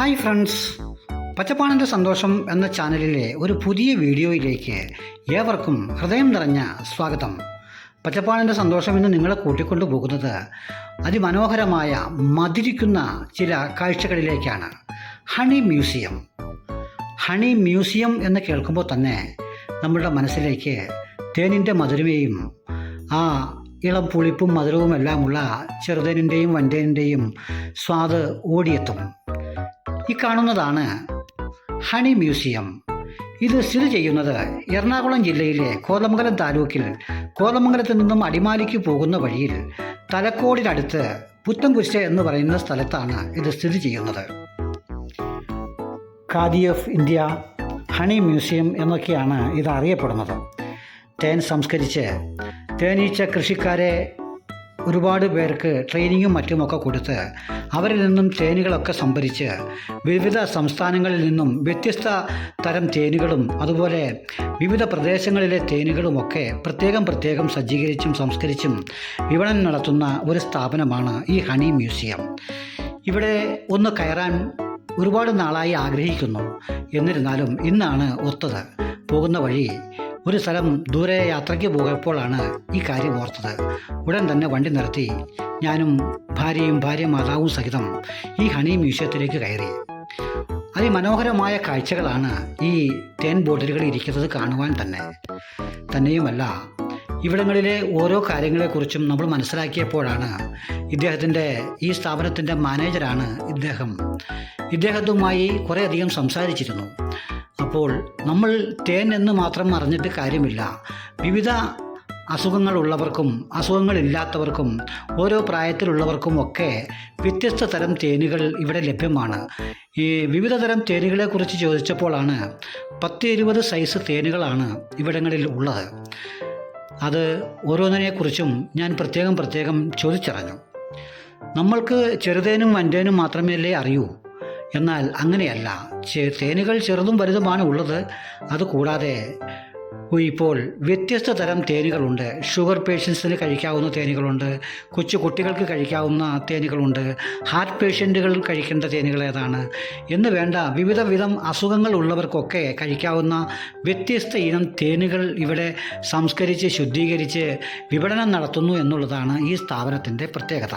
Hi friends. പച്ചപ്പാണിന്റെ സന്തോഷം എന്ന ചാനലിലെ ഒരു പുതിയ വീഡിയോയിലേക്ക് ഏവർക്കും ഹൃദയം നിറഞ്ഞ സ്വാഗതം. പച്ചപ്പാണിന്റെ സന്തോഷം ഇന്ന് നിങ്ങളെ കൂട്ടിക്കൊണ്ടു പോകുന്നത് അതിമനോഹരമായ മതിരിക്കുന്ന ചില കാഴ്ചകളിലേക്കാണ്. Honey museum. ഹണി മ്യൂസിയം എന്ന് കേൾക്കുമ്പോൾ തന്നെ നമ്മളുടെ മനസ്സിലേക്ക് തേനിന്റെ മധുരമേയും ആ ഇളം പുളിപ്പും മധുരവും എല്ലാമുള്ള ചെറുതേനിന്റെയും വൻതേനിന്റെയും സ്വാദ് ഓടിയെത്തും. ഈ കാണുന്നതാണ് ഹണി മ്യൂസിയം. ഇത് സ്ഥിതി ചെയ്യുന്നത് എറണാകുളം ജില്ലയിലെ കോതമംഗലം താലൂക്കിൽ കോതമംഗലത്ത് നിന്നും അടിമാലിക്ക് പോകുന്ന വഴിയിൽ തലക്കോടിനടുത്ത് പുത്തൻകുരിശ് എന്ന് പറയുന്ന സ്ഥലത്താണ് ഇത് സ്ഥിതി ചെയ്യുന്നത്. Khadi of India honey museum എന്നൊക്കെയാണ് ഇത് അറിയപ്പെടുന്നത്. തേൻ സംസ്കരിച്ച് തേനീച്ച കൃഷിക്കാരെ ഒരുപാട് പേർക്ക് ട്രെയിനിങ്ങും മറ്റുമൊക്കെ കൊടുത്ത് അവരിൽ നിന്നും തേനുകളൊക്കെ സംഭരിച്ച് വിവിധ സംസ്ഥാനങ്ങളിൽ നിന്നും വ്യത്യസ്ത തരം തേനുകളും അതുപോലെ വിവിധ പ്രദേശങ്ങളിലെ തേനുകളുമൊക്കെ പ്രത്യേകം പ്രത്യേകം സജ്ജീകരിച്ചും സംസ്കരിച്ചും വിപണനം നടത്തുന്ന ഒരു സ്ഥാപനമാണ് ഈ ഹണി മ്യൂസിയം. ഇവിടെ ഒന്ന് കയറാൻ ഒരുപാട് നാളായി ആഗ്രഹിക്കുന്നു. എന്നിരുന്നാലും ഇന്നാണ് ഒത്തത്. പോകുന്ന വഴി ഒരു സ്ഥലം ദൂരെ യാത്രയ്ക്ക് പോയപ്പോഴാണ് ഈ കാര്യം ഓർത്തത്. ഉടൻ തന്നെ വണ്ടി നിർത്തി. ഞാനും ഭാര്യയും ഭാര്യ മാതാവും സഹിതം ഈ ഹണി മ്യൂസിയത്തിലേക്ക് കയറി. അതിമനോഹരമായ കാഴ്ചകളാണ് ഈ തേൻ ബോട്ടിലുകൾ ഇരിക്കുന്നത് കാണുവാൻ തന്നെ. തന്നെയുമല്ല ഇവിടങ്ങളിലെ ഓരോ കാര്യങ്ങളെക്കുറിച്ചും നമ്മൾ മനസ്സിലാക്കിയപ്പോഴാണ് ഇദ്ദേഹത്തിന്റെ ഈ സ്ഥാപനത്തിന്റെ മാനേജരാണ് ഇദ്ദേഹം. ഇദ്ദേഹത്തുമായി കുറേയധികം സംസാരിച്ചിരുന്നു. അപ്പോൾ നമ്മൾ തേൻ എന്ന് മാത്രം അറിഞ്ഞിട്ട് കാര്യമില്ല. വിവിധ അസുഖങ്ങളുള്ളവർക്കും അസുഖങ്ങളില്ലാത്തവർക്കും ഓരോ പ്രായത്തിലുള്ളവർക്കും ഒക്കെ വ്യത്യസ്ത തരം തേനുകൾ ഇവിടെ ലഭ്യമാണ്. ഈ വിവിധ തരം തേനുകളെക്കുറിച്ച് ചോദിച്ചപ്പോഴാണ് പത്ത് ഇരുപത് സൈസ് തേനുകളാണ് ഇവിടങ്ങളിൽ ഉള്ളത്. അത് ഓരോന്നിനെക്കുറിച്ചും ഞാൻ പ്രത്യേകം പ്രത്യേകം ചോദിച്ചറിഞ്ഞു. നമ്മൾക്ക് ചെറുതേനും വൻതേനും മാത്രമല്ലേ അറിയൂ. എന്നാൽ അങ്ങനെയല്ല തേനുകൾ ചെറുതും വലുതുമാണ് ഉള്ളത്. അതുകൂടാതെ ഇപ്പോൾ വ്യത്യസ്ത തരം തേനുകളുണ്ട്. ഷുഗർ പേഷ്യൻസിന് കഴിക്കാവുന്ന തേനുകളുണ്ട്. കൊച്ചു കുട്ടികൾക്ക് കഴിക്കാവുന്ന തേനുകളുണ്ട്. ഹാർട്ട് പേഷ്യന്റുകൾ കഴിക്കേണ്ട തേനുകൾ ഏതാണ്? എന്ന് വേണ്ട വിവിധ വിധം അസുഖങ്ങൾ ഉള്ളവർക്കൊക്കെ കഴിക്കാവുന്ന വ്യത്യസ്ത ഇനം തേനുകൾ ഇവിടെ സംസ്കരിച്ച് ശുദ്ധീകരിച്ച് വിപണനം നടത്തുന്നു എന്നുള്ളതാണ് ഈ സ്ഥാപനത്തിന്റെ പ്രത്യേകത.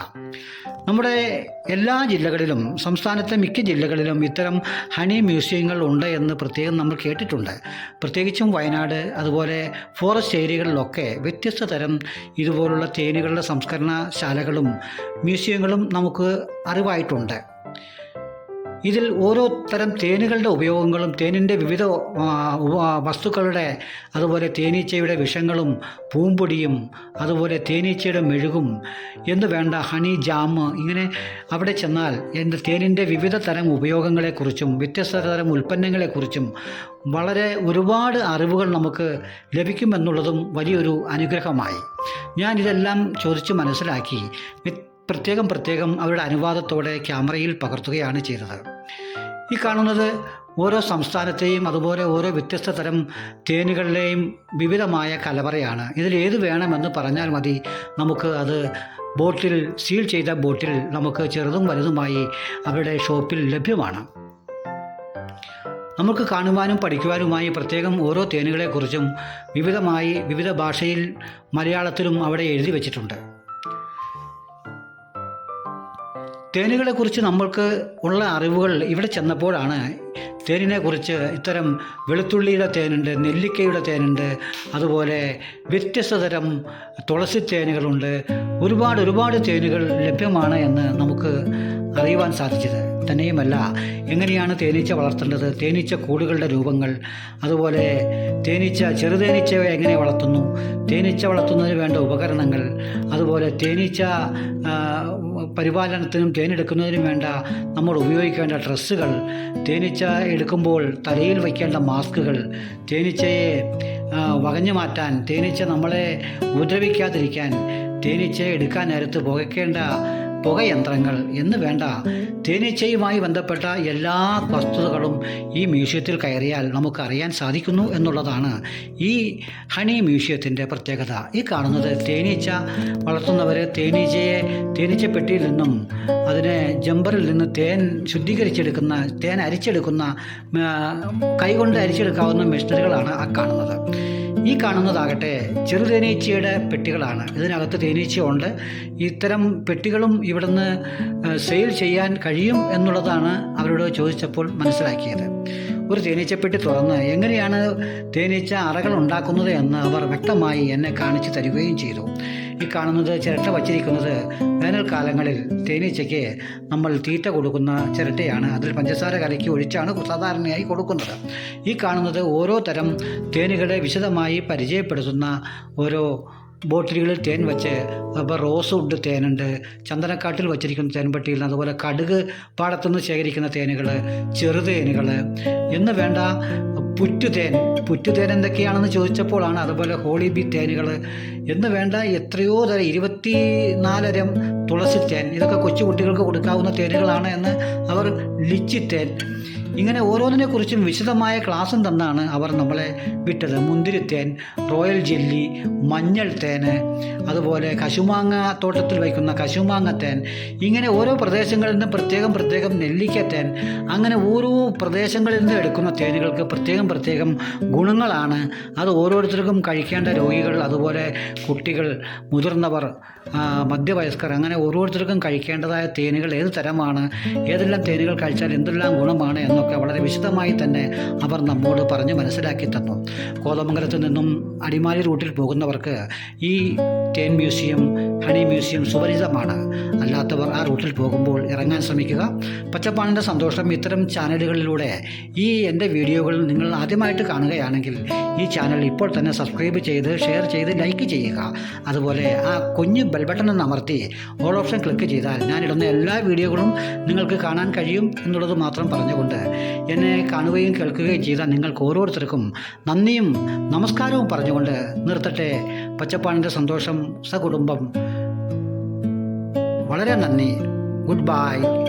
നമ്മുടെ എല്ലാ ജില്ലകളിലും സംസ്ഥാനത്തെ മിക്ക ജില്ലകളിലും ഇത്തരം ഹണി മ്യൂസിയങ്ങൾ ഉണ്ട് എന്ന് പ്രത്യേകം നമ്മൾ കേട്ടിട്ടുണ്ട്. പ്രത്യേകിച്ചും വയനാട് അതുപോലെ ഫോറസ്റ്റ് ഏരിയകളിലൊക്കെ വ്യത്യസ്ത തരം ഇതുപോലുള്ള തേനുകളുടെ സംസ്കരണശാലകളും മ്യൂസിയങ്ങളും നമുക്ക് അറിവായിട്ടുണ്ട്. ഇതിൽ ഓരോ തരം തേനുകളുടെ ഉപയോഗങ്ങളും തേനിന്റെ വിവിധ വസ്തുക്കളുടെ അതുപോലെ തേനീച്ചയുടെ വിഷങ്ങളും പൂമ്പൊടിയും അതുപോലെ തേനീച്ചയുടെ മെഴുകും എന്ന് വേണ്ട ഹണി ജാം ഇങ്ങനെ അവിടെ ചെന്നാൽ എന്റെ തേനിന്റെ വിവിധ തരം ഉപയോഗങ്ങളെക്കുറിച്ചും വ്യത്യസ്ത തരം ഉൽപ്പന്നങ്ങളെക്കുറിച്ചും വളരെ ഒരുപാട് അറിവുകൾ നമുക്ക് ലഭിക്കുമെന്നുള്ളതും വലിയൊരു അനുഗ്രഹമായി. ഞാനിതെല്ലാം ചോദിച്ച് മനസ്സിലാക്കി. പ്രത്യേകം പ്രത്യേകം അവരുടെ അനുവാദത്തോടെ ക്യാമറയിൽ പകർത്തുകയാണ് ചെയ്തത്. ഈ കാണുന്നത് ഓരോ സംസ്ഥാനത്തെയും അതുപോലെ ഓരോ വ്യത്യസ്ത തരം തേനുകളിലെയും വിവിധമായ കലവറയാണ്. ഇതിൽ ഏത് വേണമെന്ന് പറഞ്ഞാൽ മതി. നമുക്ക് അത് ബോട്ടിൽ സീൽ ചെയ്ത ബോട്ടിൽ നമുക്ക് ചെറുതും വലുതുമായി അവരുടെ ഷോപ്പിൽ ലഭ്യമാണ്. നമുക്ക് കാണുവാനും പഠിക്കുവാനുമായി പ്രത്യേകം ഓരോ തേനുകളെക്കുറിച്ചും വിവിധമായി വിവിധ ഭാഷയിൽ മലയാളത്തിലും അവിടെ എഴുതി വച്ചിട്ടുണ്ട്. തേനുകളെക്കുറിച്ച് നമ്മൾക്ക് ഉള്ള അറിവുകൾ ഇവിടെ ചെന്നപ്പോഴാണ് തേനിനെക്കുറിച്ച് ഇത്തരം വെളുത്തുള്ളിയുടെ തേനുണ്ട് നെല്ലിക്കയുടെ തേനുണ്ട് അതുപോലെ വ്യത്യസ്ത തരം തുളസി തേനുകളുണ്ട്. ഒരുപാട് ഒരുപാട് തേനുകൾ ലഭ്യമാണ് എന്ന് നമുക്ക് അറിയുവാൻ സാധിച്ചത്. തന്നെയുമല്ല എങ്ങനെയാണ് തേനീച്ച വളർത്തേണ്ടത്? തേനീച്ച കൂടുകളുടെ രൂപങ്ങൾ അതുപോലെ തേനീച്ച ചെറുതേനീച്ചയെ എങ്ങനെ വളർത്തുന്നു? തേനീച്ച വളർത്തുന്നതിന് വേണ്ട ഉപകരണങ്ങൾ അതുപോലെ തേനീച്ച പരിപാലനത്തിനും തേനെടുക്കുന്നതിനും വേണ്ട നമ്മൾ ഉപയോഗിക്കേണ്ട ഡ്രസ്സുകൾ തേനീച്ച എടുക്കുമ്പോൾ തലയിൽ വയ്ക്കേണ്ട മാസ്കുകൾ തേനീച്ചയെ വകഞ്ഞു മാറ്റാൻ തേനീച്ച നമ്മളെ ഉപദ്രവിക്കാതിരിക്കാൻ തേനീച്ച എടുക്കാൻ നേരത്ത് പുകയ്ക്കേണ്ട പുകയന്ത്രങ്ങൾ എന്ന് വേണ്ട. തേനീച്ചയുമായി ബന്ധപ്പെട്ട എല്ലാ വസ്തുതകളും ഈ മ്യൂസിയത്തിൽ കയറിയാൽ നമുക്കറിയാൻ സാധിക്കുന്നു എന്നുള്ളതാണ് ഈ ഹണി മ്യൂസിയത്തിന്റെ പ്രത്യേകത. ഈ കാണുന്നത് തേനീച്ച വളർത്തുന്നവർ തേനീച്ചയെ തേനീച്ചപ്പെട്ടിയിൽ നിന്നും അതിനെ ജമ്പറിൽ നിന്ന് തേൻ ശുദ്ധീകരിച്ചെടുക്കുന്ന തേൻ അരിച്ചെടുക്കുന്ന കൈകൊണ്ട് അരിച്ചെടുക്കാവുന്ന മെഷീനറികളാണ് ആ കാണുന്നത്. ഈ കാണുന്നതാകട്ടെ ചെറു തേനീച്ചയുടെ പെട്ടികളാണ്. ഇതിനകത്ത് തേനീച്ചയുണ്ട്. ഇത്തരം പെട്ടികളും ഇവിടുന്ന് സെയിൽ ചെയ്യാൻ കഴിയും എന്നുള്ളതാണ് അവരോട് ചോദിച്ചപ്പോൾ മനസ്സിലാക്കിയത്. ഒരു തേനീച്ചപ്പെട്ടി തുറന്ന് എങ്ങനെയാണ് തേനീച്ച അറകൾ ഉണ്ടാക്കുന്നത് എന്ന് അവർ വ്യക്തമായി എന്നെ കാണിച്ചു തരികയും ചെയ്തു. ഈ കാണുന്നത് ചിരട്ട വച്ചിരിക്കുന്നത് വേനൽക്കാലങ്ങളിൽ തേനീച്ചയ്ക്ക് നമ്മൾ തീറ്റ കൊടുക്കുന്ന ചിരട്ടയാണ്. അതിൽ പഞ്ചസാര കലക്കി ഒഴിച്ചാണ് സാധാരണയായി കൊടുക്കുന്നത്. ഈ കാണുന്നത് ഓരോ തരം തേനുകളെ വിശദമായി പരിചയപ്പെടുത്തുന്ന ഓരോ ബോട്ടിലുകളിൽ തേൻ വെച്ച് അപ്പോൾ റോസ് വുഡ് തേനുണ്ട് ചന്ദനക്കാട്ടിൽ വച്ചിരിക്കുന്ന തേൻപെട്ടിയിൽ അതുപോലെ കടുക് പാടത്തുനിന്ന് ശേഖരിക്കുന്ന തേനുകൾ ചെറുതേനുകൾ എന്ന് വേണ്ട പുറ്റുതേൻ പുറ്റുതേൻ എന്തൊക്കെയാണെന്ന് ചോദിച്ചപ്പോഴാണ് അതുപോലെ ഹോളി ബി തേനുകൾ എന്ന് വേണ്ട എത്രയോ തരം ഇരുപത്തി നാലരം തുളസി തേൻ. ഇതൊക്കെ കൊച്ചു കുട്ടികൾക്ക് കൊടുക്കാവുന്ന തേനുകളാണ് എന്ന് അവർ ലിച്ചി തേൻ. ഇങ്ങനെ ഓരോന്നിനെക്കുറിച്ചും വിശദമായ ക്ലാസ്സും തന്നാണ് അവർ നമ്മളെ വിട്ടത്. മുന്തിരിത്തേൻ റോയൽ ജെല്ലി മഞ്ഞൾ തേന് അതുപോലെ കശുമാങ്ങ തോട്ടത്തിൽ വയ്ക്കുന്ന കശുമാങ്ങ തേൻ. ഇങ്ങനെ ഓരോ പ്രദേശങ്ങളിൽ നിന്നും പ്രത്യേകം പ്രത്യേകം നെല്ലിക്ക തേൻ. അങ്ങനെ ഓരോ പ്രദേശങ്ങളിൽ നിന്ന് എടുക്കുന്ന തേനുകൾക്ക് പ്രത്യേകം പ്രത്യേകം ഗുണങ്ങളാണ്. അത് ഓരോരുത്തർക്കും കഴിക്കേണ്ട രോഗികൾ അതുപോലെ കുട്ടികൾ മുതിർന്നവർ മധ്യവയസ്കർ അങ്ങനെ ഓരോരുത്തർക്കും കഴിക്കേണ്ടതായ തേനുകൾ ഏത് തരമാണ് ഏതെല്ലാം തേനുകൾ കഴിച്ചാൽ എന്തെല്ലാം ഗുണമാണ് എന്നൊക്കെ വളരെ വിശദമായി തന്നെ അവർ നമ്മോട് പറഞ്ഞ് മനസ്സിലാക്കി തന്നു. കോതമംഗലത്ത് നിന്നും അടിമാലി റൂട്ടിൽ പോകുന്നവർക്ക് ഈ തേൻ മ്യൂസിയം ഹണി മ്യൂസിയം സുപരിചിതമാണ്. അല്ലാത്തവർ ആ റൂട്ടിൽ പോകുമ്പോൾ ഇറങ്ങാൻ ശ്രമിക്കുക. പച്ചപ്പാണിന്റെ സന്തോഷം ഇത്തരം ചാനലുകളിലൂടെ ഈ എന്റെ വീഡിയോകൾ നിങ്ങൾ ആദ്യമായിട്ട് കാണുകയാണെങ്കിൽ ഈ ചാനൽ ഇപ്പോൾ തന്നെ സബ്സ്ക്രൈബ് ചെയ്ത് ഷെയർ ചെയ്ത് ലൈക്ക് ചെയ്യുക. അതുപോലെ ആ കുഞ്ഞ് ബെൽബട്ടൺ എന്ന് അമർത്തി ഓൾ ഓപ്ഷൻ ക്ലിക്ക് ചെയ്താൽ ഞാനിടുന്ന എല്ലാ വീഡിയോകളും നിങ്ങൾക്ക് കാണാൻ കഴിയും എന്നുള്ളത് മാത്രം പറഞ്ഞുകൊണ്ട് എന്നെ കാണുകയും കേൾക്കുകയും ചെയ്ത നിങ്ങൾക്ക് ഓരോരുത്തർക്കും നന്ദിയും നമസ്കാരവും പറഞ്ഞുകൊണ്ട് നിർത്തട്ടെ. പച്ചപ്പാണിന്റെ സന്തോഷം സകുടുംബം. വളരെ നന്ദി. Good bye